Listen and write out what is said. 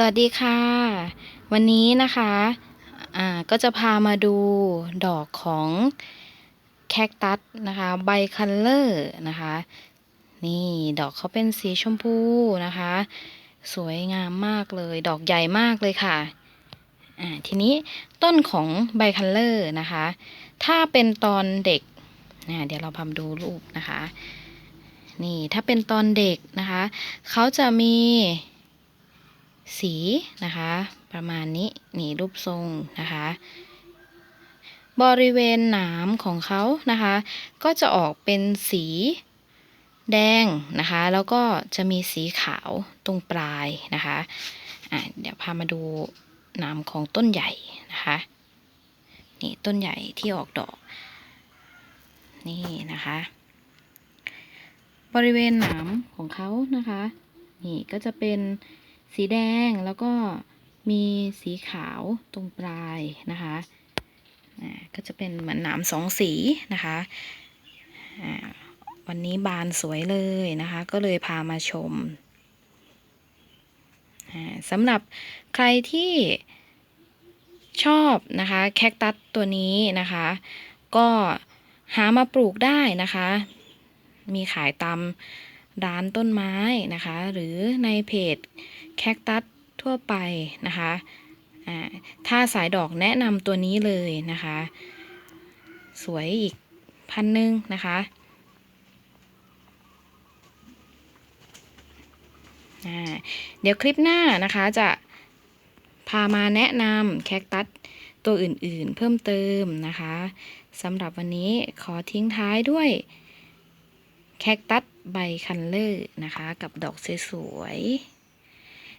สวัสดีค่ะ วันนี้นะคะอ่าก็จะพามาดูดอกของแคคตัสนะคะใบคัลเลอร์นะคะ นี่ดอกเขาเป็นสีชมพูนะคะ สวยงามมากเลยดอกใหญ่มากเลยค่ะอ่าทีนี้ต้นของใบคัลเลอร์นะคะ ถ้าเป็นตอนเด็กอ่าเดี๋ยวเราพามาดูรูปนะคะ นี่ถ้าเป็นตอนเด็กนะคะ เขาจะมี สีนะคะ ประมาณนี้นี่รูปทรงนะคะ บริเวณหนามของเขานะคะ ก็จะออกเป็นสีแดงนะคะ แล้วก็จะมีสีขาวตรงปลายนะคะะเดี๋ยวพามาดูหนามของต้นใหญ่นะคะนี่ต้นใหญ่ที่ออกดอก นี่นะคะ บริเวณหนามของเขานะคะ นี่ก็จะเป็น สีแดงแล้วก็มีสีขาวตรงปลายนะคะอ่าก็จะเป็นเหมือนหนามสองสีนะคะอ่าวันนี้บานสวยเลยนะคะ ก็เลยพามาชมอ่าสำหรับใครที่ชอบนะคะแคคตัสตัวนี้นะคะ ก็หามาปลูกได้นะคะ มีขายตามร้านต้นไม้นะคะ หรือในเพจ แคคตัสทั่วไปนะคะถ้าสายดอกแนะนำตัวนี้เลยนะคะ สวยอีกพันหนึ่งนะคะเดี๋ยวคลิปหน้านะคะจะพามาแนะนำแคคตัสตัวอื่นๆเพิ่มเติมนะคะสำหรับวันนี้ขอทิ้งท้ายด้วยแคคตัสใบคันเลอร์นะคะ กับดอกสวยๆ